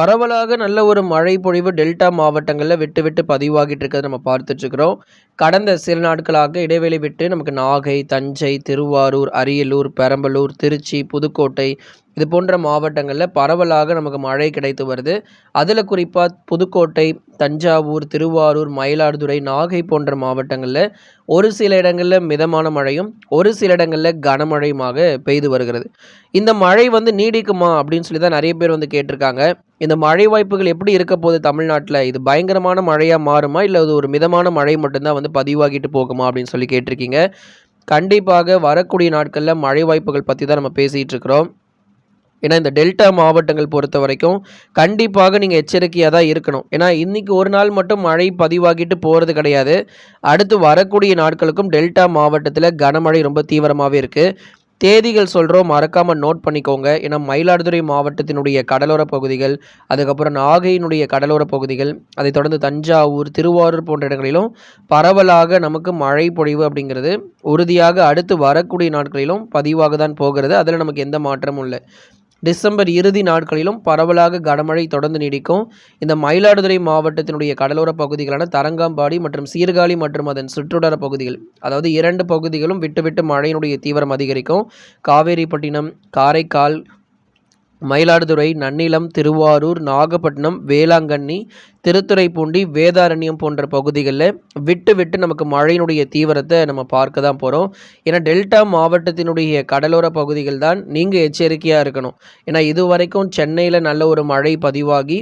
பரவலாக நல்ல ஒரு மழை பொழிவு டெல்டா மாவட்டங்களில் விட்டு விட்டு பதிவாகிட்டு இருக்கிறத நம்ம பார்த்துட்ருக்குறோம் கடந்த சில நாட்களாக இடைவெளி விட்டு நமக்கு நாகை தஞ்சை திருவாரூர் அரியலூர் பெரம்பலூர் திருச்சி புதுக்கோட்டை இது போன்ற மாவட்டங்களில் பரவலாக நமக்கு மழை கிடைத்து வருது. அதில் குறிப்பாக புதுக்கோட்டை தஞ்சாவூர் திருவாரூர் மயிலாடுதுறை நாகை போன்ற மாவட்டங்களில் ஒரு சில இடங்களில் மிதமான மழையும் ஒரு சில இடங்களில் கனமழையுமாக பெய்து வருகிறது. இந்த மழை வந்து நீடிக்குமா அப்படின்னு சொல்லி தான் நிறைய பேர் வந்து கேட்டிருக்காங்க. இந்த மழை வாய்ப்புகள் எப்படி இருக்க போகுது தமிழ்நாட்டில்? இது பயங்கரமான மழையாக மாறுமா? இல்லை அது ஒரு மிதமான மழை மட்டும்தான் வந்து பதிவாகிட்டு போகுமா? அப்படின்னு சொல்லி கேட்டிருக்கீங்க. கண்டிப்பாக வரக்கூடிய நாட்களில் மழை வாய்ப்புகள் பற்றி தான் நம்ம பேசிகிட்டு இருக்கிறோம். ஏன்னா இந்த டெல்டா மாவட்டங்கள் பொறுத்த வரைக்கும் கண்டிப்பாக நீங்கள் எச்சரிக்கையாக தான் இருக்கணும். ஏன்னா இன்றைக்கி ஒரு நாள் மட்டும் மழை பதிவாகிட்டு போகிறது கிடையாது. அடுத்து வரக்கூடிய நாட்களுக்கும் டெல்டா மாவட்டத்தில் கனமழை ரொம்ப தீவிரமாகவே இருக்குது தேதிகள் சொல்கிறோம் மறக்காமல் நோட் பண்ணிக்கோங்க. ஏன்னா மயிலாடுதுறை மாவட்டத்தினுடைய கடலோர பகுதிகள் அதுக்கப்புறம் நாகையினுடைய கடலோர பகுதிகள் அதை தொடர்ந்து தஞ்சாவூர் திருவாரூர் போன்ற இடங்களிலும் பரவலாக நமக்கு மழை பொழிவு அப்படிங்கிறது உறுதியாக அடுத்து வரக்கூடிய நாட்களிலும் பதிவாக தான் போகிறது. அதில் நமக்கு எந்த மாற்றமும் இல்லை. டிசம்பர் இறுதி நாட்களிலும் பரவலாக கனமழை தொடர்ந்து நீடிக்கும். இந்த மயிலாடுதுறை மாவட்டத்தினுடைய கடலோர பகுதிகளான தரங்காம்பாடி மற்றும் சீர்காழி மற்றும் அதன் சுற்றுடர பகுதிகள் அதாவது இரண்டு பகுதிகளும் விட்டுவிட்டு மழையினுடைய தீவிரம் அதிகரிக்கும். காவேரிப்பட்டினம் காரைக்கால் மயிலாடுதுறை நன்னிலம் திருவாரூர் நாகப்பட்டினம் வேளாங்கண்ணி திருத்துறைப்பூண்டி வேதாரண்யம் போன்ற பகுதிகளில் விட்டு விட்டு நமக்கு மழையினுடைய தீவிரத்தை நம்ம பார்க்க தான் போகிறோம் ஏன்னா டெல்டா மாவட்டத்தினுடைய கடலோர பகுதிகள் தான் நீங்கள் எச்சரிக்கையாக இருக்கணும். ஏன்னா இது வரைக்கும் சென்னையில் நல்ல ஒரு மழை பதிவாகி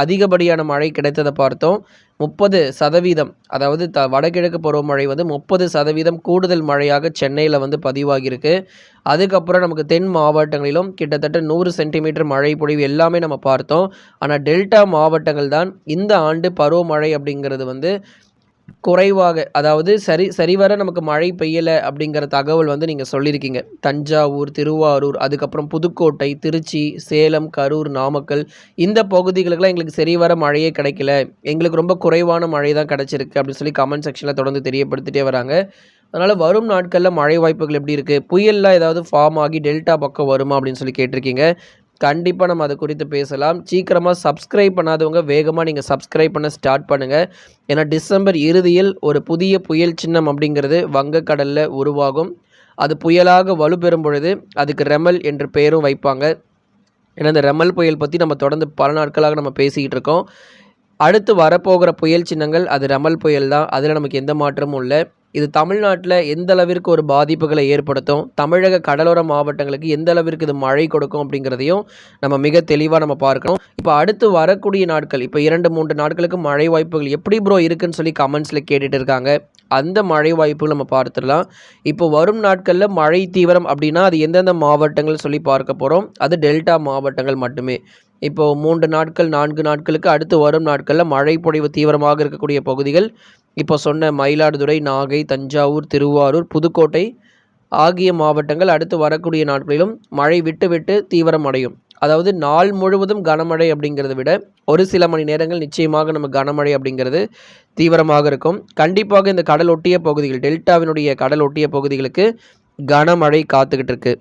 அதிகப்படியான மழை கிடைத்ததை பார்த்தோம். முப்பது சதவீதம் அதாவது த வடகிழக்கு பருவமழை வந்து முப்பது சதவீதம் கூடுதல் மழையாக சென்னையில் வந்து பதிவாகியிருக்கு. அதுக்கப்புறம் நமக்கு தென் மாவட்டங்களிலும் கிட்டத்தட்ட நூறு சென்டிமீட்டர் மழை பொழிவு எல்லாமே நம்ம பார்த்தோம். ஆனால் டெல்டா மாவட்டங்கள் தான் இந்த ஆண்டு பருவமழை அப்படிங்கிறது வந்து குறைவாக அதாவது சரி சரிவர நமக்கு மழை பெய்யலை அப்படிங்கிற தகவல் வந்து நீங்கள் சொல்லியிருக்கீங்க. தஞ்சாவூர் திருவாரூர் அதுக்கப்புறம் புதுக்கோட்டை திருச்சி சேலம் கரூர் நாமக்கல் இந்த பகுதிகளுக்கெல்லாம் எங்களுக்கு சரிவர மழையே கிடைக்கல. எங்களுக்கு ரொம்ப குறைவான மழை தான் கிடச்சிருக்கு அப்படின்னு சொல்லி கமெண்ட் செக்ஷனில் தொடர்ந்து தெரியப்படுத்திட்டே வராங்க. அதனால் வரும் நாட்களில் மழை வாய்ப்புகள் எப்படி இருக்குது புயல்லாம் ஏதாவது ஃபார்ம் ஆகி டெல்டா பக்கம் வருமா அப்படின்னு சொல்லி கேட்டிருக்கீங்க. கண்டிப்பாக நம்ம அது குறித்து பேசலாம். சீக்கிரமாக சப்ஸ்கிரைப் பண்ணாதவங்க வேகமாக நீங்கள் சப்ஸ்கிரைப் பண்ண ஸ்டார்ட் பண்ணுங்கள் ஏன்னா டிசம்பர் இறுதியில் ஒரு புதிய புயல் சின்னம் அப்படிங்கிறது வங்கக்கடலில் உருவாகும். அது புயலாக வலுப்பெறும் பொழுது அதுக்கு ரெமல் என்று பெயரும் வைப்பாங்க. ஏன்னா இந்த ரெமல் புயல் பற்றி நம்ம தொடர்ந்து பல நாட்களாக நம்ம பேசிக்கிட்டு இருக்கோம். அடுத்து வரப்போகிற புயல் சின்னங்கள் அது ரெமல் புயல் தான். அதில் நமக்கு எந்த மாற்றமும் இல்லை. இது தமிழ்நாட்டில் எந்த அளவிற்கு ஒரு பாதிப்புகளை ஏற்படுத்தும்? தமிழக கடலோர மாவட்டங்களுக்கு எந்த அளவிற்கு இது மழை கொடுக்கும் அப்படிங்கிறதையும் நம்ம மிக தெளிவாக நம்ம பார்க்கணும். இப்போ அடுத்து வரக்கூடிய நாட்கள் இப்போ இரண்டு மூன்று நாட்களுக்கு மழை வாய்ப்புகள் எப்படி ப்ரோ இருக்குன்னு சொல்லி கமெண்ட்ஸில் கேட்டுட்டு இருக்காங்க. அந்த மழை வாய்ப்புகள் நம்ம பார்த்துடலாம். இப்போ வரும் நாட்களில் மழை தீவிரம் அப்படின்னா அது எந்தெந்த மாவட்டங்கள் சொல்லி பார்க்க போகிறோம் அது டெல்டா மாவட்டங்கள் மட்டுமே. இப்போது மூன்று நாட்கள் நான்கு நாட்களுக்கு அடுத்து வரும் நாட்களில் மழை பொழிவு தீவிரமாக இருக்கக்கூடிய பகுதிகள் இப்போ சொன்ன மயிலாடுதுறை நாகை தஞ்சாவூர் திருவாரூர் புதுக்கோட்டை ஆகிய மாவட்டங்கள் அடுத்து வரக்கூடிய நாட்களிலும் மழை விட்டு விட்டு தீவிரம் அடையும். அதாவது நாள் முழுவதும் கனமழை அப்படிங்கிறத விட ஒரு சில மணி நேரங்கள் நிச்சயமாக நம்ம கனமழை அப்படிங்கிறது தீவிரமாக இருக்கும். கண்டிப்பாக இந்த கடல் ஒட்டிய பகுதிகள் டெல்டாவினுடைய கடல் ஒட்டிய பகுதிகளுக்கு கனமழை காத்துக்கிட்டு இருக்கு.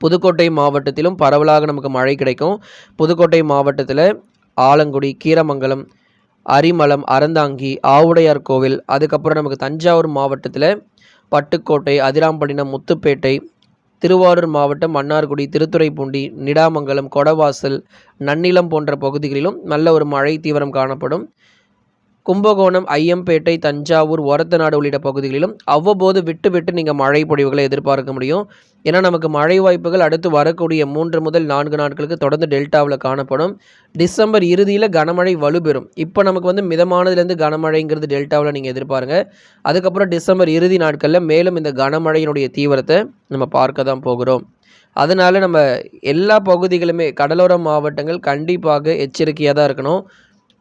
புதுக்கோட்டை மாவட்டத்திலும் பரவலாக நமக்கு மழை கிடைக்கும். புதுக்கோட்டை மாவட்டத்தில் ஆலங்குடி கீரமங்கலம் அரிமளம் அறந்தாங்கி ஆவுடையார் கோவில். அதுக்கப்புறம் நமக்கு தஞ்சாவூர் மாவட்டத்தில் பட்டுக்கோட்டை அதிராம்பட்டினம் முத்துப்பேட்டை திருவாரூர் மாவட்டம் மன்னார்குடி திருத்துறைப்பூண்டி நிடாமங்கலம் கொடவாசல் நன்னிலம் போன்ற பகுதிகளிலும் நல்ல ஒரு மழை தீவிரம் காணப்படும். கும்பகோணம் ஐயம்பேட்டை தஞ்சாவூர் ஒரத்தநாடு உள்ளிட்ட பகுதிகளிலும் அவ்வப்போது விட்டு விட்டு நீங்கள் மழை பொழிவுகளை எதிர்பார்க்க முடியும். ஏன்னா நமக்கு மழை வாய்ப்புகள் அடுத்து வரக்கூடிய மூன்று முதல் நான்கு நாட்களுக்கு தொடர்ந்து டெல்டாவில் காணப்படும். டிசம்பர் இறுதியில் கனமழை வலுப்பெறும். இப்போ நமக்கு வந்து மிதமானதுலேருந்து கனமழைங்கிறது டெல்டாவில் நீங்கள் எதிர்பாருங்க. அதுக்கப்புறம் டிசம்பர் இறுதி நாட்களில் மேலும் இந்த கனமழையினுடைய தீவிரத்தை நம்ம பார்க்க தான் போகிறோம். அதனால் நம்ம எல்லா பகுதிகளுமே கடலோர மாவட்டங்கள் கண்டிப்பாக எச்சரிக்கையாக தான் இருக்கணும்.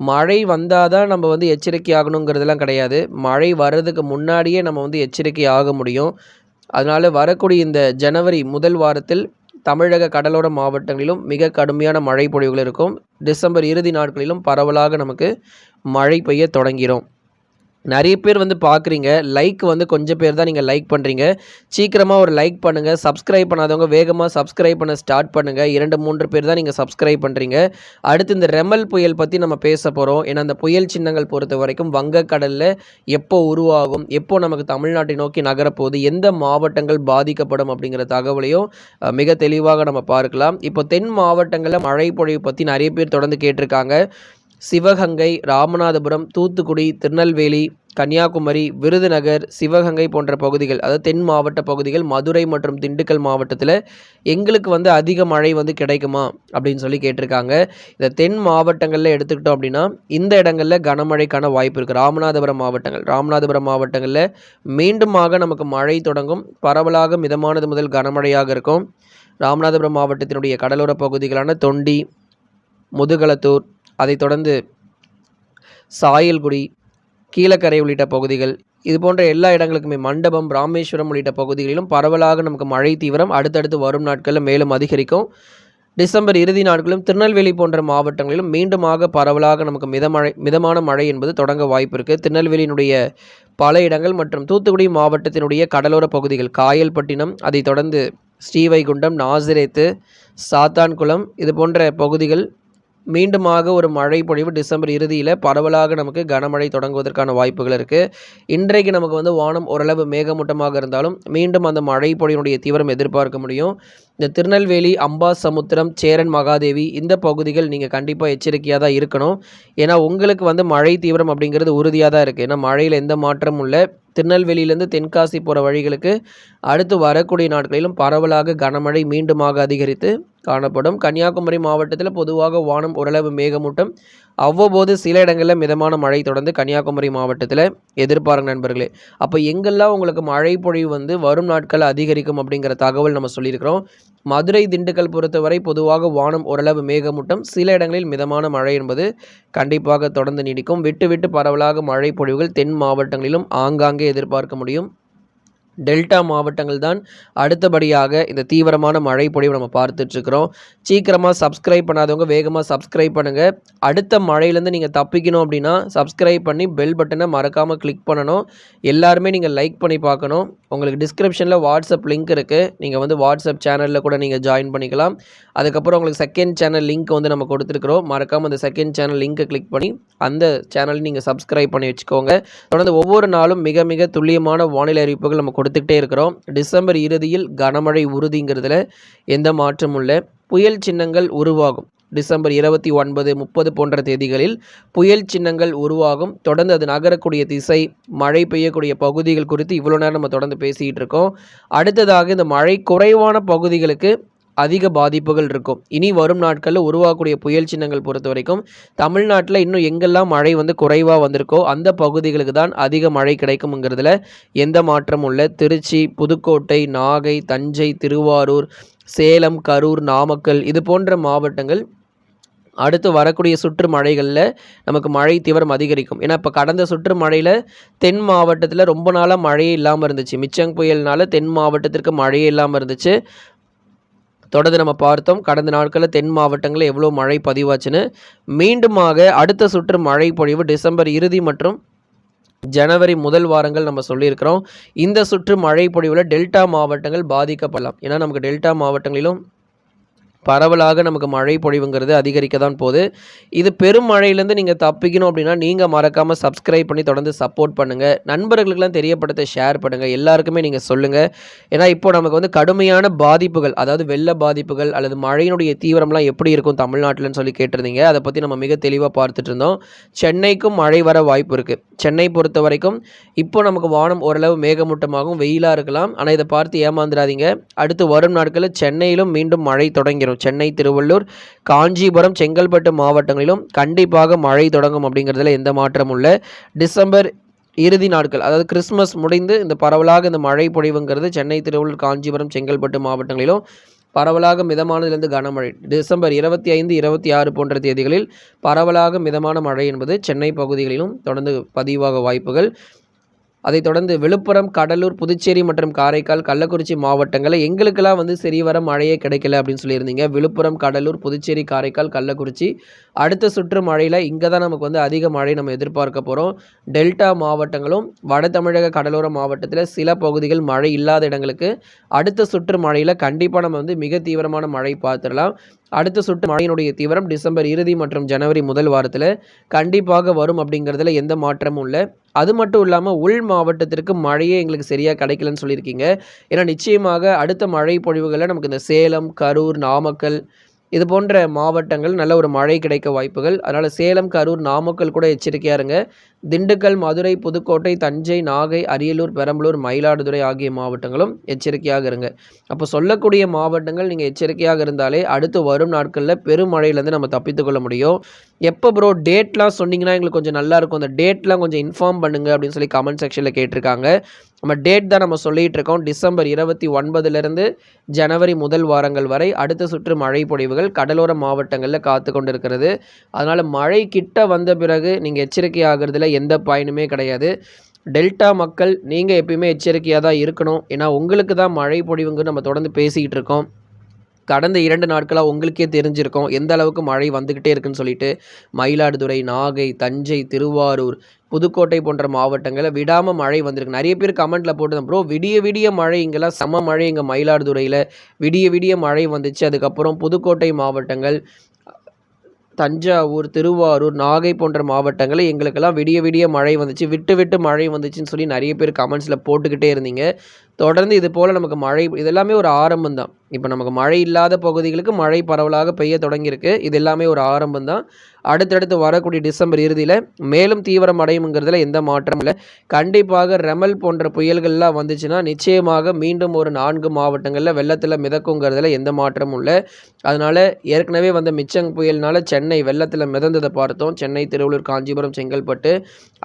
மழை வந்தால் தான் நம்ம வந்து எச்சரிக்கை ஆகணுங்கிறதுலாம் கிடையாது. மழை வர்றதுக்கு முன்னாடியே நம்ம வந்து எச்சரிக்கை ஆக முடியும். அதனால் வரக்கூடிய இந்த ஜனவரி முதல் வாரத்தில் தமிழக கடலோர மாவட்டங்களிலும் மிக கடுமையான மழை பொழிவுகள் இருக்கும். டிசம்பர் இறுதி நாட்களிலும் பரவலாக நமக்கு மழை பெய்ய தொடங்கிடும் நிறைய பேர் வந்து பார்க்குறீங்க. லைக் வந்து கொஞ்சம் பேர் தான் நீங்கள் லைக் பண்ணுறீங்க சீக்கிரமாக ஒரு லைக் பண்ணுங்கள் சப்ஸ்கிரைப் பண்ணாதவங்க வேகமாக சப்ஸ்கிரைப் பண்ண ஸ்டார்ட் பண்ணுங்கள் இரண்டு மூன்று பேர் தான் நீங்கள் சப்ஸ்கிரைப் பண்ணுறீங்க அடுத்து இந்த ரெமல் புயல் பற்றி நம்ம பேச போகிறோம் ஏன்னா அந்த புயல் சின்னங்கள் பொறுத்த வரைக்கும் வங்கக்கடலில் எப்போ உருவாகும் எப்போ நமக்கு தமிழ்நாட்டை நோக்கி நகரப்போகுது எந்த மாவட்டங்கள் பாதிக்கப்படும் அப்படிங்கிற தகவலையும் மிக தெளிவாக நம்ம பார்க்கலாம். இப்போ தென் மாவட்டங்களில் மழை பொழிவு பற்றி நிறைய பேர் தொடர்ந்து கேட்டிருக்காங்க. சிவகங்கை ராமநாதபுரம் தூத்துக்குடி திருநெல்வேலி கன்னியாகுமரி விருதுநகர் சிவகங்கை போன்ற பகுதிகள் அதாவது தென் மாவட்ட பகுதிகள் மதுரை மற்றும் திண்டுக்கல் மாவட்டத்தில் எங்களுக்கு வந்து அதிக மழை வந்து கிடைக்குமா அப்படின்னு சொல்லி கேட்டிருக்காங்க. இந்த தென் மாவட்டங்களில் எடுத்துக்கிட்டோம் அப்படின்னா இந்த இடங்களில் கனமழைக்கான வாய்ப்பு இருக்குது ராமநாதபுரம் மாவட்டங்கள் ராமநாதபுரம் மாவட்டங்களில் மீண்டுமாக நமக்கு மழை தொடங்கும். பரவலாக மிதமானது முதல் கனமழையாக இருக்கும். ராமநாதபுரம் மாவட்டத்தினுடைய கடலோர பகுதிகளான தொண்டி முதுகலத்தூர் அதைத் தொடர்ந்து சாயல்குடி கீழக்கரை உள்ளிட்ட பகுதிகள் இது போன்ற எல்லா இடங்களுக்குமே மண்டபம் ராமேஸ்வரம் உள்ளிட்ட பகுதிகளிலும் பரவலாக நமக்கு மழை தீவிரம் அடுத்தடுத்து வரும் நாட்களில் மேலும் அதிகரிக்கும். டிசம்பர் இறுதி நாட்களிலும் திருநெல்வேலி போன்ற மாவட்டங்களிலும் மீண்டுமாக பரவலாக நமக்கு மிதமழை மிதமான மழை என்பது தொடங்க வாய்ப்பு இருக்குது திருநெல்வேலியினுடைய பல இடங்கள் மற்றும் தூத்துக்குடி மாவட்டத்தினுடைய கடலோர பகுதிகள் காயல்பட்டினம் அதைத் தொடர்ந்து ஸ்ரீவைகுண்டம் நாசிரேத்து சாத்தான்குளம் இது போன்ற பகுதிகள் மீண்டுமாக ஒரு மழை பொழிவு டிசம்பர் இறுதியில் பரவலாக நமக்கு கனமழை தொடங்குவதற்கான வாய்ப்புகள் இருக்குது இன்றைக்கு நமக்கு வந்து வானம் ஓரளவு மேகமூட்டமாக இருந்தாலும் மீண்டும் அந்த மழை பொழிவினுடைய தீவிரம் எதிர்பார்க்க முடியும். இந்த திருநெல்வேலி அம்பா சமுத்திரம் சேரன் மகாதேவி இந்த பகுதிகள் நீங்கள் கண்டிப்பாக எச்சரிக்கையாக தான் இருக்கணும். ஏன்னா உங்களுக்கு வந்து மழை தீவிரம் அப்படிங்கிறது உறுதியாக தான் இருக்குது ஏன்னா மழையில் எந்த மாற்றமும் இல்லை. திருநெல்வேலியிலேருந்து தென்காசி போகிற வழிகளுக்கு அடுத்து வரக்கூடிய நாட்களிலும் பரவலாக கனமழை மீண்டுமாக அதிகரித்து காணப்படும். கன்னியாகுமரி மாவட்டத்தில் பொதுவாக வானம் ஓரளவு மேகமூட்டம். அவ்வப்போது சில இடங்களில் மிதமான மழை தொடர்ந்து கன்னியாகுமரி மாவட்டத்தில் எதிர்பாருங்க நண்பர்களே. அப்போ எங்கெல்லாம் உங்களுக்கு மழை பொழிவு வந்து வரும் நாட்கள் அதிகரிக்கும் அப்படிங்கிற தகவல் நம்ம சொல்லியிருக்கிறோம். மதுரை திண்டுக்கல் பொறுத்தவரை பொதுவாக வானம் ஓரளவு மேகமூட்டம். சில இடங்களில் மிதமான மழை என்பது கண்டிப்பாக தொடர்ந்து நீடிக்கும். விட்டு விட்டு பரவலாக மழை பொழிவுகள் தென் மாவட்டங்களிலும் ஆங்காங்கே எதிர்பார்க்க முடியும். டெல்டா மாவட்டங்கள் தான் அடுத்தபடியாக இந்த தீவிரமான மழை பொழிவு நம்ம பார்த்துட்ருக்குறோம். சீக்கிரமாக சப்ஸ்கிரைப் பண்ணாதவங்க வேகமாக சப்ஸ்கிரைப் பண்ணுங்கள் அடுத்த மழையிலேருந்து நீங்கள் தப்பிக்கணும் அப்படின்னா சப்ஸ்கிரைப் பண்ணி பெல் பட்டனை மறக்காமல் கிளிக் பண்ணணும். எல்லாருமே நீங்கள் லைக் பண்ணி பார்க்கணும். உங்களுக்கு டிஸ்கிரிப்ஷனில் வாட்ஸ்அப் லிங்க் இருக்குது நீங்கள் வந்து வாட்ஸ்அப் சேனலில் கூட நீங்கள் ஜாயின் பண்ணிக்கலாம். அதுக்கப்புறம் உங்களுக்கு செகண்ட் சேனல் லிங்க் வந்து நம்ம கொடுத்துருக்குறோம். மறக்காமல் அந்த செகண்ட் சேனல் லிங்க்கை கிளிக் பண்ணி அந்த சேனலையும் நீங்கள் சப்ஸ்கிரைப் பண்ணி வச்சுக்கோங்க. தொடர்ந்து ஒவ்வொரு நாளும் மிக மிக துல்லியமான வானிலை அறிவிப்புகள் நம்ம கொடுத்துக்கிட்டே இருக்கிறோம். டிசம்பர் இறுதியில் கனமழை உறுதிங்கிறதுல எந்த மாற்றமும் இல்லை. புயல் சின்னங்கள் உருவாகும். டிசம்பர் இருபத்தி ஒன்பது முப்பது போன்ற தேதிகளில் புயல் சின்னங்கள் உருவாகும். தொடர்ந்து அது நகரக்கூடிய திசை மழை பெய்யக்கூடிய பகுதிகள் குறித்து இவ்வளோ நேரம் நம்ம தொடர்ந்து பேசிக்கிட்டு இருக்கோம். அடுத்ததாக இந்த மழை குறைவான பகுதிகளுக்கு அதிக பாதிப்புகள் இருக்கும். இனி வரும் நாட்களில் உருவாகக்கூடிய புயல் சின்னங்கள் பொறுத்த வரைக்கும் தமிழ்நாட்டில் இன்னும் எங்கெல்லாம் மழை வந்து குறைவாக வந்திருக்கோ அந்த பகுதிகளுக்கு தான் அதிக மழை கிடைக்குங்கிறதுல எந்த மாற்றமும் இல்லை. திருச்சி புதுக்கோட்டை நாகை தஞ்சை திருவாரூர் சேலம் கரூர் நாமக்கல் இது போன்ற மாவட்டங்கள் அடுத்து வரக்கூடிய சுற்று மழைகளில் நமக்கு மழை தீவிரம் அதிகரிக்கும். ஏன்னா இப்போ கடந்த சுற்று மழையில் தென் மாவட்டத்தில் ரொம்ப நாளாக மழையே இல்லாமல் இருந்துச்சு. மிச்சங் புயல்னால தென் மாவட்டத்திற்கு மழையே இல்லாமல் இருந்துச்சு. தொடர்ந்து நம்ம பார்த்தோம் கடந்த நாட்களில் தென் மாவட்டங்களில் எவ்வளோ மழை பதிவாச்சுன்னு. மீண்டுமாக அடுத்த சுற்று மழை பொழிவு டிசம்பர் இறுதி மற்றும் ஜனவரி முதல் வாரங்கள் நம்ம சொல்லியிருக்கிறோம். இந்த சுற்று மழை பொழிவில் டெல்டா மாவட்டங்கள் பாதிக்கப்படலாம். ஏன்னா நமக்கு டெல்டா மாவட்டங்களிலும் பரவலாக நமக்கு மழை பொழிவுங்கிறது அதிகரிக்க தான் போகுது. இது பெரும் மழையிலேருந்து நீங்கள் தப்பிக்கணும் அப்படின்னா நீங்கள் மறக்காமல் சப்ஸ்கிரைப் பண்ணி தொடர்ந்து சப்போர்ட் பண்ணுங்கள் நண்பர்களுக்கெல்லாம் தெரியப்படுத்த ஷேர் பண்ணுங்கள் எல்லாருக்குமே நீங்கள் சொல்லுங்கள் ஏன்னா இப்போ நமக்கு வந்து கடுமையான பாதிப்புகள் அதாவது வெள்ள பாதிப்புகள் அல்லது மழையினுடைய தீவிரம்லாம் எப்படி இருக்கும் தமிழ்நாட்டில்னு சொல்லி கேட்டிருந்தீங்க. அதை பற்றி நம்ம மிக தெளிவாக பார்த்துட்டு இருந்தோம் சென்னைக்கும் மழை வர வாய்ப்பு இருக்குது சென்னை பொறுத்த வரைக்கும் இப்போ நமக்கு வானம் ஓரளவு மேகமூட்டமாகவும் வெயிலாக இருக்கலாம். ஆனால் இதை பார்த்து ஏமாந்துடாதீங்க. அடுத்து வரும் நாட்களில் சென்னையிலும் மீண்டும் மழை தொடங்கிடும் சென்னை திருவள்ளூர் காஞ்சிபுரம் செங்கல்பட்டு மாவட்டங்களிலும் கண்டிப்பாக மழை தொடங்கும் அப்படிங்கிறதுல எந்த மாற்றமும் இல்லை. டிசம்பர் இறுதி நாட்கள் அதாவது கிறிஸ்மஸ் முடிந்து இந்த பரவலாக இந்த மழை பொழிவுங்கிறது சென்னை திருவள்ளூர் காஞ்சிபுரம் செங்கல்பட்டு மாவட்டங்களிலும் பரவலாக மிதமானதிலிருந்து கனமழை. டிசம்பர் இருபத்தி ஐந்து இருபத்தி ஆறு போன்ற தேதிகளில் பரவலாக மிதமான மழை என்பது சென்னை பகுதிகளிலும் தொடர்ந்து பதிவாக வாய்ப்புகள். அதைத் தொடர்ந்து விழுப்புரம் கடலூர் புதுச்சேரி மற்றும் காரைக்கால் கள்ளக்குறிச்சி மாவட்டங்களில் எங்களுக்கெல்லாம் வந்து சரி வர மழையே கிடைக்கல அப்படின்னு சொல்லியிருந்தீங்க. விழுப்புரம் கடலூர் புதுச்சேரி காரைக்கால் கள்ளக்குறிச்சி அடுத்த சுற்று மழையில் இங்கே தான் நமக்கு வந்து அதிக மழை நம்ம எதிர்பார்க்க போகிறோம் டெல்டா மாவட்டங்களும் வட தமிழக கடலோர மாவட்டத்தில் சில பகுதிகள் மழை இல்லாத இடங்களுக்கு அடுத்த சுற்று மழையில் கண்டிப்பாக நம்ம வந்து மிக தீவிரமான மழை பார்த்துடலாம். அடுத்த சுற்று மழையினுடைய தீவிரம் டிசம்பர் இறுதி மற்றும் ஜனவரி முதல் வாரத்தில் கண்டிப்பாக வரும் அப்படிங்கிறதுல எந்த மாற்றமும் இல்லை. அது மட்டும் இல்லாமல் உள் மாவட்டத்திற்கு மழையே எங்களுக்கு சரியாக கிடைக்கலன்னு சொல்லியிருக்கீங்க. ஏன்னா நிச்சயமாக அடுத்த மழை பொழிவுகளில் நமக்கு இந்த சேலம் கரூர் நாமக்கல் இது போன்ற மாவட்டங்கள் நல்ல ஒரு மழை கிடைக்க வாய்ப்புகள். அதனால் சேலம் கரூர் நாமக்கல் கூட எச்சரிக்கையாக இருங்க. திண்டுக்கல் மதுரை புதுக்கோட்டை தஞ்சை நாகை அரியலூர் பெரம்பலூர் மயிலாடுதுறை ஆகிய மாவட்டங்களும் எச்சரிக்கையாக இருங்க. அப்போ சொல்லக்கூடிய மாவட்டங்கள் நீங்கள் எச்சரிக்கையாக இருந்தாலே அடுத்து வரும் நாட்களில் பெருமழையிலேருந்து நம்ம தப்பித்துக்கொள்ள முடியும். எப்போ ப்ரோ டேட்லாம் சொன்னீங்கன்னா எங்களுக்கு கொஞ்சம் நல்லாயிருக்கும் அந்த டேட்லாம் கொஞ்சம் இன்ஃபார்ம் பண்ணுங்க அப்படின்னு சொல்லி கமெண்ட் செக்ஷனில் கேட்டிருக்காங்க. நம்ம டேட் தான் நம்ம சொல்லிகிட்டு இருக்கோம். டிசம்பர் இருபத்தி ஒன்பதுலேருந்து ஜனவரி முதல் வாரங்கள் வரை அடுத்த சுற்று மழை பொழிவுகள் கடலோர மாவட்டங்களில் காத்து கொண்டு இருக்கிறது அதனால் மழை கிட்ட வந்த பிறகு நீங்கள் எச்சரிக்கையாகிறதுல எந்த பயனுமே கிடையாது. டெல்டா மக்கள் நீங்கள் எப்பயுமே எச்சரிக்கையாக தான் இருக்கணும். ஏன்னா உங்களுக்கு தான் மழை பொழிவுங்க நம்ம தொடர்ந்து பேசிக்கிட்டு இருக்கோம். கடந்த இரண்டு நாட்களாக உங்களுக்கே தெரிஞ்சிருக்கும். எந்த அளவுக்கு மழை வந்துக்கிட்டே இருக்குன்னு சொல்லிட்டு மயிலாடுதுறை நாகை தஞ்சை திருவாரூர் புதுக்கோட்டை போன்ற மாவட்டங்களில் விடாமல் மழை வந்திருக்கு. நிறைய பேர் கமெண்ட்டில் போட்டு ப்ரோ விடிய விடிய மழை இங்கெல்லாம் சம மழை இங்கே மயிலாடுதுறையில் விடிய விடிய மழை வந்துச்சு. அதுக்கப்புறம் புதுக்கோட்டை மாவட்டங்கள் தஞ்சாவூர் திருவாரூர் நாகை போன்ற மாவட்டங்களில் எங்களுக்கெல்லாம் விடிய விடிய மழை வந்துச்சு. விட்டு விட்டு மழை வந்துச்சுன்னு சொல்லி நிறைய பேர் கமெண்ட்ஸில் போட்டுக்கிட்டே இருந்தீங்க. தொடர்ந்து இது போல் நமக்கு மழை இதெல்லாமே ஒரு ஆரம்பம் தான் இப்போ நமக்கு மழை இல்லாத பகுதிகளுக்கு மழை பரவலாக பெய்ய தொடங்கியிருக்கு. இது எல்லாமே ஒரு ஆரம்பம் தான் அடுத்தடுத்து வரக்கூடிய டிசம்பர் இறுதியில் மேலும் தீவிரம் அடையுங்கிறதுல எந்த மாற்றமும் இல்லை. கண்டிப்பாக ரெமல் போன்ற புயல்கள்லாம் வந்துச்சுன்னா நிச்சயமாக மீண்டும் ஒரு நான்கு மாவட்டங்களில் வெள்ளத்தில் மிதக்குங்கிறதுல எந்த மாற்றமும் இல்லை. அதனால் ஏற்கனவே வந்த மிச்சங் புயல்னால சென்னை வெள்ளத்தில் மிதந்ததை பார்த்தோம். சென்னை திருவள்ளூர் காஞ்சிபுரம் செங்கல்பட்டு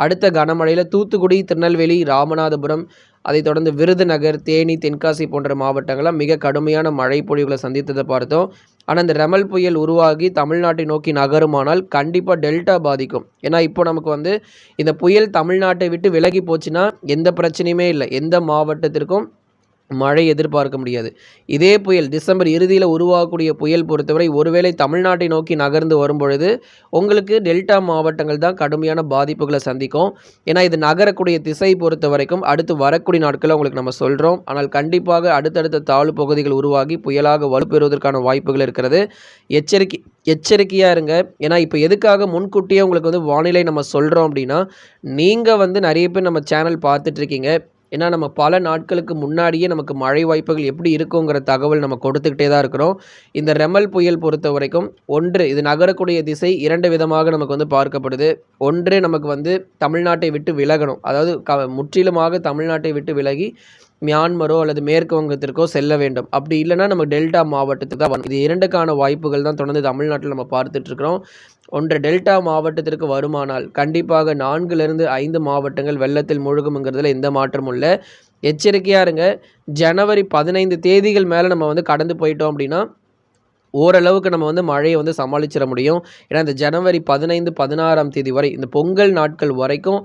அடுத்த கனமழையில் தூத்துக்குடி திருநெல்வேலி ராமநாதபுரம் அதைத் தொடர்ந்து விருதுநகர் தேனி தென்காசி போன்ற மாவட்டங்களில் மிக கடுமையான மழை பொழிவுகளை சந்தித்ததை பார்த்தோம். ஆனால் இந்த ரெமல் புயல் உருவாகி தமிழ்நாட்டை நோக்கி நகருமானால் கண்டிப்பாக டெல்டா பாதிக்கும். ஏன்னா இப்போ நமக்கு வந்து இந்த புயல் தமிழ்நாட்டை விட்டு விலகி போச்சுன்னா எந்த பிரச்சனையுமே இல்லை. எந்த மாவட்டத்திற்கும் மழை எதிர்பார்க்க முடியாது. இதே புயல் டிசம்பர் இறுதியில் உருவாகக்கூடிய புயல் பொறுத்தவரை ஒருவேளை தமிழ்நாட்டை நோக்கி நகர்ந்து வரும் பொழுது உங்களுக்கு டெல்டா மாவட்டங்கள் தான் கடுமையான பாதிப்புகளை சந்திக்கும். ஏன்னா இது நகரக்கூடிய திசை பொறுத்த வரைக்கும் அடுத்து வரக்கூடிய நாட்களில் உங்களுக்கு நம்ம சொல்கிறோம் ஆனால் கண்டிப்பாக அடுத்தடுத்த தாழ்வு பகுதிகள் உருவாகி புயலாக வலுப்பெறுவதற்கான வாய்ப்புகள் இருக்கிறது. எச்சரிக்கை எச்சரிக்கையாக இருங்க. ஏன்னா இப்போ எதுக்காக முன்கூட்டியே உங்களுக்கு வந்து வானிலை நம்ம சொல்கிறோம் அப்படின்னா நீங்கள் வந்து நிறைய பேர் நம்ம சேனல் பார்த்துட்ருக்கீங்க ஏன்னா நம்ம பல நாட்களுக்கு முன்னாடியே நமக்கு மழை வாய்ப்புகள் எப்படி இருக்குங்கிற தகவல் நம்ம கொடுத்துக்கிட்டே தான் இருக்கிறோம். இந்த ரெமல் புயல் பொறுத்த வரைக்கும் ஒன்று இது நகரக்கூடிய திசை இரண்டு விதமாக நமக்கு வந்து பார்க்கப்படுது. ஒன்று நமக்கு வந்து தமிழ்நாட்டை விட்டு விலகணும். அதாவது க முற்றிலுமாக தமிழ்நாட்டை விட்டு விலகி மியான்மரோ அல்லது மேற்கு வங்கத்திற்கோ செல்ல வேண்டும். அப்படி இல்லைனா நம்ம டெல்டா மாவட்டத்துக்கு தான் வரும் இது இரண்டுக்கான வாய்ப்புகள் தான் தொடர்ந்து தமிழ்நாட்டில் நம்ம பார்த்துட்ருக்குறோம். ஒன்று டெல்டா மாவட்டத்திற்கு வருமானால் கண்டிப்பாக நான்குலேருந்து ஐந்து மாவட்டங்கள் வெள்ளத்தில் முழுகும்ங்கிறதுல எந்த மாற்றமும் இல்லை. எச்சரிக்கையாக இருங்க. ஜனவரி பதினைந்து தேதிகள் மேலே நம்ம வந்து கடந்து போயிட்டோம் அப்படின்னா ஓரளவுக்கு நம்ம வந்து மழையை வந்து சமாளிச்சிட முடியும். ஏன்னா இந்த ஜனவரி பதினைந்து பதினாறாம் தேதி வரை இந்த பொங்கல் நாட்கள் வரைக்கும்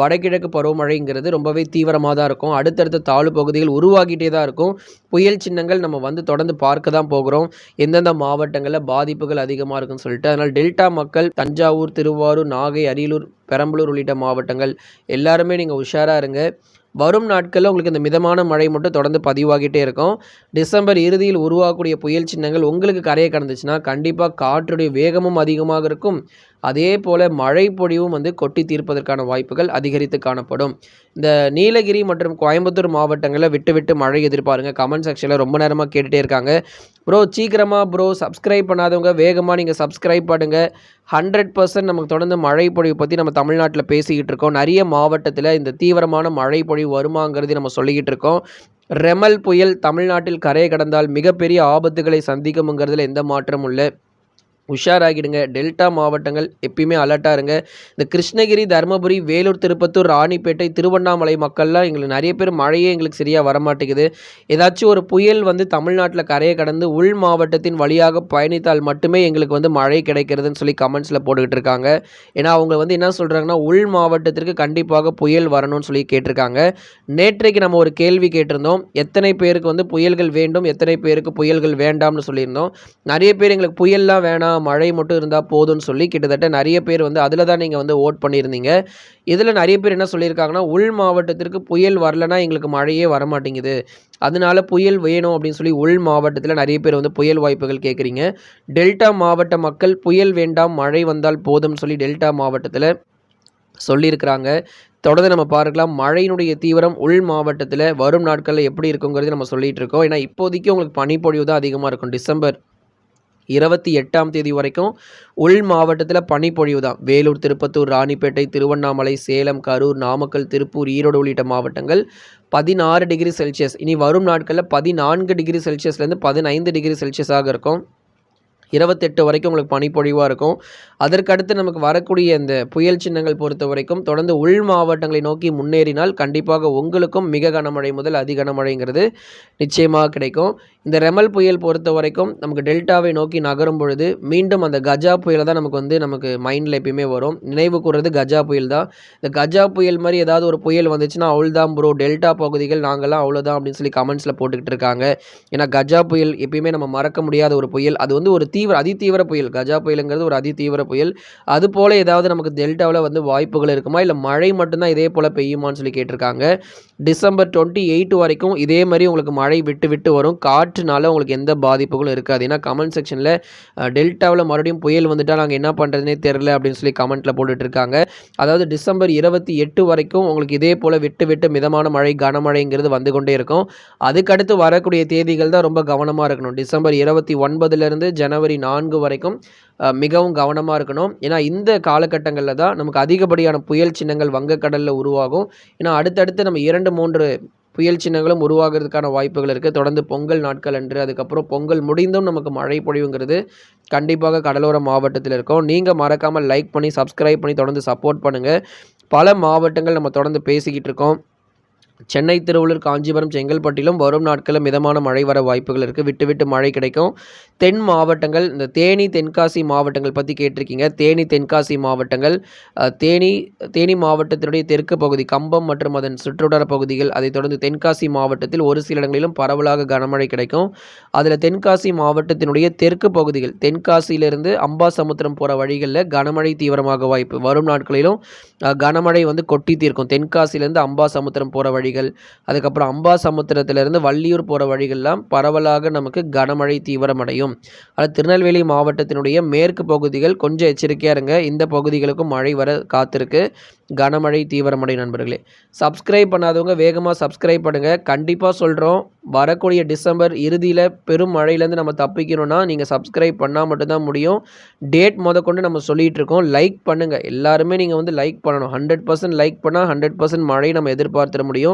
வடகிழக்கு பருவமழைங்கிறது ரொம்பவே தீவிரமாக தான் இருக்கும். அடுத்தடுத்த தாழ்வு பகுதிகள் உருவாகிட்டே தான் இருக்கும். புயல் சின்னங்கள் நம்ம வந்து தொடர்ந்து பார்க்க தான் போகிறோம். எந்தெந்த மாவட்டங்களில் பாதிப்புகள் அதிகமாக இருக்குன்னு சொல்லிட்டு அதனால் டெல்டா மக்கள் தஞ்சாவூர் திருவாரூர் நாகை அரியலூர் பெரம்பலூர் உள்ளிட்ட மாவட்டங்கள் எல்லாருமே நீங்கள் உஷாராக இருங்க. வரும் நாட்களில் உங்களுக்கு இந்த மிதமான மழை மட்டும் தொடர்ந்து பதிவாகிட்டே இருக்கும். டிசம்பர் இறுதியில் உருவாகக்கூடிய புயல் சின்னங்கள் உங்களுக்கு கரையை கடந்துச்சுன்னா கண்டிப்பாக காற்றுடைய வேகமும் அதிகமாக இருக்கும். அதே போல் மழை பொழிவும் வந்து கொட்டி தீர்ப்பதற்கான வாய்ப்புகள் அதிகரித்து காணப்படும். இந்த நீலகிரி மற்றும் கோயம்புத்தூர் மாவட்டங்களில் விட்டு விட்டு மழை எதிர்பாருங்க. கமெண்ட் செக்ஷனில் ரொம்ப நேரமாக கேட்டுகிட்டே இருக்காங்க. ப்ரோ சீக்கிரமாக ப்ரோ சப்ஸ்கிரைப் பண்ணாதவங்க வேகமாக நீங்கள் சப்ஸ்கிரைப் பண்ணுங்கள் ஹண்ட்ரட் பர்சன்ட் நமக்கு தொடர்ந்து மழை பொழிவு பற்றி நம்ம தமிழ்நாட்டில் பேசிக்கிட்டு இருக்கோம். நிறைய மாவட்டத்தில் இந்த தீவிரமான மழை பொழிவு வருமாங்கிறது நம்ம சொல்லிக்கிட்டு இருக்கோம். ரெமல் புயல் தமிழ்நாட்டில் கரையை கடந்தால் மிகப்பெரிய ஆபத்துகளை சந்திக்கும்ங்கிறதுல எந்த மாற்றமும் இல்லை. உஷாராகிடுங்க. டெல்டா மாவட்டங்கள் எப்பயுமே அலர்ட்டாக இருங்க. இந்த கிருஷ்ணகிரி தருமபுரி வேலூர் திருப்பத்தூர் ராணிப்பேட்டை திருவண்ணாமலை மக்கள்லாம் எங்களுக்கு நிறைய பேர் மழையே எங்களுக்கு சரியாக வரமாட்டேங்குது. ஏதாச்சும் ஒரு புயல் வந்து தமிழ்நாட்டில் கரையை கடந்து உள் மாவட்டத்தின் வழியாக பயணித்தால் மட்டுமே எங்களுக்கு வந்து மழை கிடைக்கிறதுன்னு சொல்லி கமெண்ட்ஸில் போட்டுக்கிட்டு இருக்காங்க. ஏன்னா அவங்க வந்து என்ன சொல்கிறாங்கன்னா உள் மாவட்டத்திற்கு கண்டிப்பாக புயல் வரணும்னு சொல்லி கேட்டிருக்காங்க. நேற்றைக்கு நம்ம ஒரு கேள்வி கேட்டிருந்தோம். எத்தனை பேருக்கு வந்து புயல்கள் வேண்டும் எத்தனை பேருக்கு புயல்கள் வேண்டாம்னு சொல்லியிருந்தோம். நிறைய பேர் எங்களுக்கு புயல்லாம் வேணாம் மழை மட்டும் இருந்தால் போதும்னு சொல்லி கிட்டத்தட்ட நிறைய பேர் வந்து அதில் தான் நீங்கள் வந்து ஓட் பண்ணியிருந்தீங்க. இதில் நிறைய பேர் என்ன சொல்லியிருக்காங்கன்னா உள் மாவட்டத்திற்கு புயல் வரலன்னா எங்களுக்கு மழையே வரமாட்டேங்குது. அதனால புயல் வேணும் அப்படின்னு சொல்லி உள் மாவட்டத்தில் நிறைய பேர் வந்து புயல் வாய்ப்புகள் கேட்குறீங்க டெல்டா மாவட்ட மக்கள் புயல் வேண்டாம் மழை வந்தால் போதும்னு சொல்லி டெல்டா மாவட்டத்தில் சொல்லியிருக்கிறாங்க. தொடர்ந்து நம்ம பார்க்கலாம். மழையினுடைய தீவிரம் உள் மாவட்டத்தில் வரும் நாட்களில் எப்படி இருக்குங்கிறது நம்ம சொல்லிகிட்டு இருக்கோம். ஏன்னா இப்போதைக்கு உங்களுக்கு பனிப்பொழிவு தான் அதிகமாக இருக்கும் டிசம்பர் இருபத்தி எட்டாம் தேதி வரைக்கும் உள் மாவட்டத்தில் பனிப்பொழிவு தான். வேலூர் திருப்பத்தூர் ராணிப்பேட்டை திருவண்ணாமலை சேலம் கரூர் நாமக்கல் திருப்பூர் ஈரோடு உள்ளிட்ட மாவட்டங்கள் பதினாறு டிகிரி செல்சியஸ். இனி வரும் நாட்களில் பதினான்கு டிகிரி செல்சியஸ்லேருந்து பதினைந்து டிகிரி செல்சியஸாக இருக்கும். இருபத்தெட்டு வரைக்கும் உங்களுக்கு பனிப்பொழிவாக இருக்கும். அதற்கடுத்து நமக்கு வரக்கூடிய இந்த புயல் சின்னங்கள் பொறுத்த வரைக்கும் தொடர்ந்து உள் மாவட்டங்களை நோக்கி முன்னேறினால் கண்டிப்பாக உங்களுக்கும் மிக கனமழை முதல் அதி கனமழைங்கிறது நிச்சயமாக கிடைக்கும். இந்த ரெமல் புயல் பொறுத்த வரைக்கும் நமக்கு டெல்டாவை நோக்கி நகரும் பொழுது மீண்டும் அந்த கஜா புயலை தான் நமக்கு வந்து நமக்கு மைண்டில் எப்பயுமே வரும். நினைவு கூறுறது கஜா புயல் தான். இந்த கஜா புயல் மாதிரி ஏதாவது ஒரு புயல் வந்துச்சுன்னா அவ்வளோதான் ப்ரோ டெல்டா பகுதிகள் நாங்கள்லாம் அவ்வளோதான் அப்படின்னு சொல்லி கமெண்ட்ஸில் போட்டுக்கிட்டு இருக்காங்க. ஏன்னா கஜா புயல் எப்பயுமே நம்ம மறக்க முடியாத ஒரு புயல். அது வந்து ஒரு தீவிர அதிதீவிர புயல். கஜா புயலுங்கிறது ஒரு அதிதீவிர புயல். புயல். அது போல் ஏதாவது நமக்கு டெல்டாவில் வந்து வாய்ப்புகள் இருக்குமா? இல்லை மழை மட்டும்தான் இதே போல் பெய்யுமான்னு சொல்லி கேட்டிருக்காங்க. டிசம்பர் டுவெண்ட்டி எயிட் வரைக்கும் இதே மாதிரி உங்களுக்கு மழை விட்டு விட்டு வரும். காற்றுனால உங்களுக்கு எந்த பாதிப்புகளும் இருக்காது. ஏன்னா கமெண்ட் செக்ஷனில் டெல்டாவில் மறுபடியும் புயல் வந்துட்டால் நாங்கள் என்ன பண்ணுறதுனே தெரில அப்படின்னு சொல்லி கமெண்ட்டில் போட்டுட்டு இருக்காங்க அதாவது டிசம்பர் இருபத்தி எட்டு வரைக்கும் உங்களுக்கு இதே போல் விட்டு விட்டு மிதமான மழை கனமழைங்கிறது வந்து கொண்டே இருக்கும். அதுக்கடுத்து வரக்கூடிய தேதிகள் தான் ரொம்ப கவனமாக இருக்கணும். டிசம்பர் இருபத்தி ஒன்பதுலேருந்து ஜனவரி நான்கு வரைக்கும் மிகவும் கவனமாக இருக்கணும். ஏன்னா இந்த காலகட்டங்களில் தான் நமக்கு அதிகப்படியான புயல் சின்னங்கள் வங்கக்கடலில் உருவாகும். ஏன்னா அடுத்தடுத்து நம்ம இரண்டு மூன்று புயல் சின்னங்களும் உருவாகிறதுக்கான வாய்ப்புகள் இருக்குது தொடர்ந்து பொங்கல் நாட்கள் அன்று அதுக்கப்புறம் பொங்கல் முடிந்தும் நமக்கு மழை பொழிவுங்கிறது கண்டிப்பாக கடலோர மாவட்டத்தில் இருக்கும். நீங்கள் மறக்காமல் லைக் பண்ணி சப்ஸ்கிரைப் பண்ணி தொடர்ந்து சப்போர்ட் பண்ணுங்கள் பல மாவட்டங்கள் நம்ம தொடர்ந்து பேசிக்கிட்டு இருக்கோம். சென்னை திருவள்ளூர் காஞ்சிபுரம் செங்கல்பட்டிலும் வரும் நாட்களில் மிதமான மழை வர வாய்ப்புகள் இருக்குது விட்டு விட்டு மழை கிடைக்கும். தென் மாவட்டங்கள் இந்த தேனி தென்காசி மாவட்டங்கள் பற்றி கேட்டிருக்கீங்க. தேனி தென்காசி மாவட்டங்கள் தேனி தேனி மாவட்டத்தினுடைய தெற்கு பகுதி கம்பம் மற்றும் அதன் சுற்றுவட்டார பகுதிகள் அதைத் தொடர்ந்து தென்காசி மாவட்டத்தில் ஒரு சில இடங்களிலும் பரவலாக கனமழை கிடைக்கும். அதில் தென்காசி மாவட்டத்தினுடைய தெற்கு பகுதிகள் தென்காசியிலிருந்து அம்பாசமுத்திரம் போகிற வழிகளில் கனமழை தீவிரமாக வாய்ப்பு. வரும் நாட்களிலும் கனமழை வந்து கொட்டி தீர்க்கும். தென்காசியிலேருந்து அம்பாசமுத்திரம் போகிற வழி வழிகள் அதுக்கப்புறம் அம்பா சமுத்திரத்திலிருந்து வள்ளியூர் போகிற வழிகள்லாம் பரவலாக நமக்கு கனமழை தீவிரமடையும். அது திருநெல்வேலி மாவட்டத்தினுடைய மேற்கு பகுதிகள் கொஞ்சம் எச்சரிக்கையாக இருங்க. இந்த பகுதிகளுக்கும் மழை வர காத்திருக்கு. கனமழை தீவிரமடையும் நண்பர்களே. சப்ஸ்கிரைப் பண்ணாதவங்க வேகமாக சப்ஸ்கிரைப் பண்ணுங்கள் கண்டிப்பாக சொல்கிறோம் வரக்கூடிய டிசம்பர் இறுதியில் பெரும் மழையிலேருந்து நம்ம தப்பிக்கணும்னா நீங்கள் சப்ஸ்கிரைப் பண்ணால் மட்டும்தான் முடியும். டேட் முத நம்ம சொல்லிகிட்டு இருக்கோம். லைக் பண்ணுங்கள் எல்லாருமே நீங்கள் வந்து லைக் பண்ணணும். ஹண்ட்ரட் பர்சன்ட் லைக் பண்ணால் ஹண்ட்ரட் பர்சன்ட் மழை நம்ம எதிர்பார்த்துட முடியும்.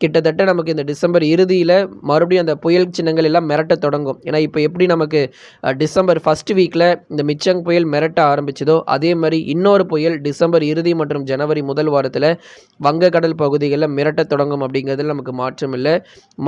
கிட்டத்தட்ட நமக்கு இந்த டிசம்பர் இறுதியில் மறுபடியும் அந்த புயல் சின்னங்கள் எல்லாம் மிரட்ட தொடங்கும். ஏன்னா இப்போ எப்படி நமக்கு டிசம்பர் ஃபஸ்ட் வீக்கில் இந்த மிச்சங் புயல் மிரட்ட ஆரம்பிச்சதோ அதே மாதிரி இன்னொரு புயல் டிசம்பர் இறுதி மற்றும் ஜனவரி முதல் வாரத்தில் வங்கக்கடல் பகுதிகளில் மிரட்ட தொடங்கும் அப்படிங்கிறதுல நமக்கு மாற்றம் இல்லை.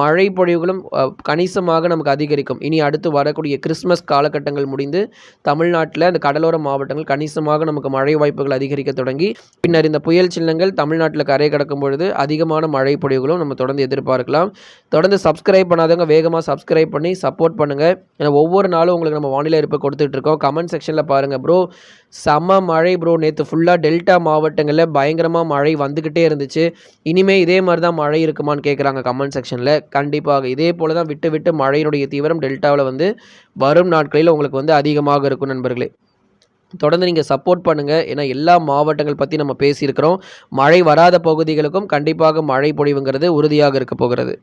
மழை பொழிவுகளும் கணிசமாக நமக்கு அதிகரிக்கும். இனி அடுத்து வரக்கூடிய கிறிஸ்மஸ் காலகட்டங்கள் முடிந்து தமிழ்நாட்டில் அந்த கடலோர மாவட்டங்கள் கணிசமாக நமக்கு மழை வாய்ப்புகள் அதிகரிக்க தொடங்கி பின்னர் இந்த புயல் சின்னங்கள் தமிழ்நாட்டில் கரை கடக்கும் பொழுது அதிகமான மழை பொழிவுகளும் நம்ம தொடர்ந்து எதிர்பார்க்கலாம். தொடர்ந்து சப்ஸ்கிரைப் பண்ணாதவங்க வேகமாக சப்ஸ்கிரைப் பண்ணி சப்போர்ட் பண்ணுங்கள் ஏன்னா ஒவ்வொரு நாளும் உங்களுக்கு நம்ம வானிலை இருப்பு கொடுத்துட்ருக்கோம் கமெண்ட் செக்ஷனில் பாருங்கள் ப்ரோ செம மழை ப்ரோ நேற்று ஃபுல்லாக டெல்டா மாவட்டங்களில் பயங்கரமாக மழை வந்துக்கிட்டே இருந்துச்சு. இனிமேல் இதே மாதிரி தான் மழை இருக்குமான்னு கேட்குறாங்க கமெண்ட் செக்ஷனில் கண்டிப்பாக இதே போல் தான் விட்டு விட்டு மழையினுடைய தீவிரம் டெல்டாவில் வந்து வரும் நாட்களில் உங்களுக்கு வந்து அதிகமாக இருக்கும் நண்பர்களே. தொடர்ந்து நீங்கள் சப்போர்ட் பண்ணுங்கள் ஏன்னா எல்லா மாவட்டங்கள் பற்றி நம்ம பேசியிருக்கிறோம். மழை வராத பகுதிகளுக்கும் கண்டிப்பாக மழை பொழிவுங்கிறது உறுதியாக இருக்க போகிறது.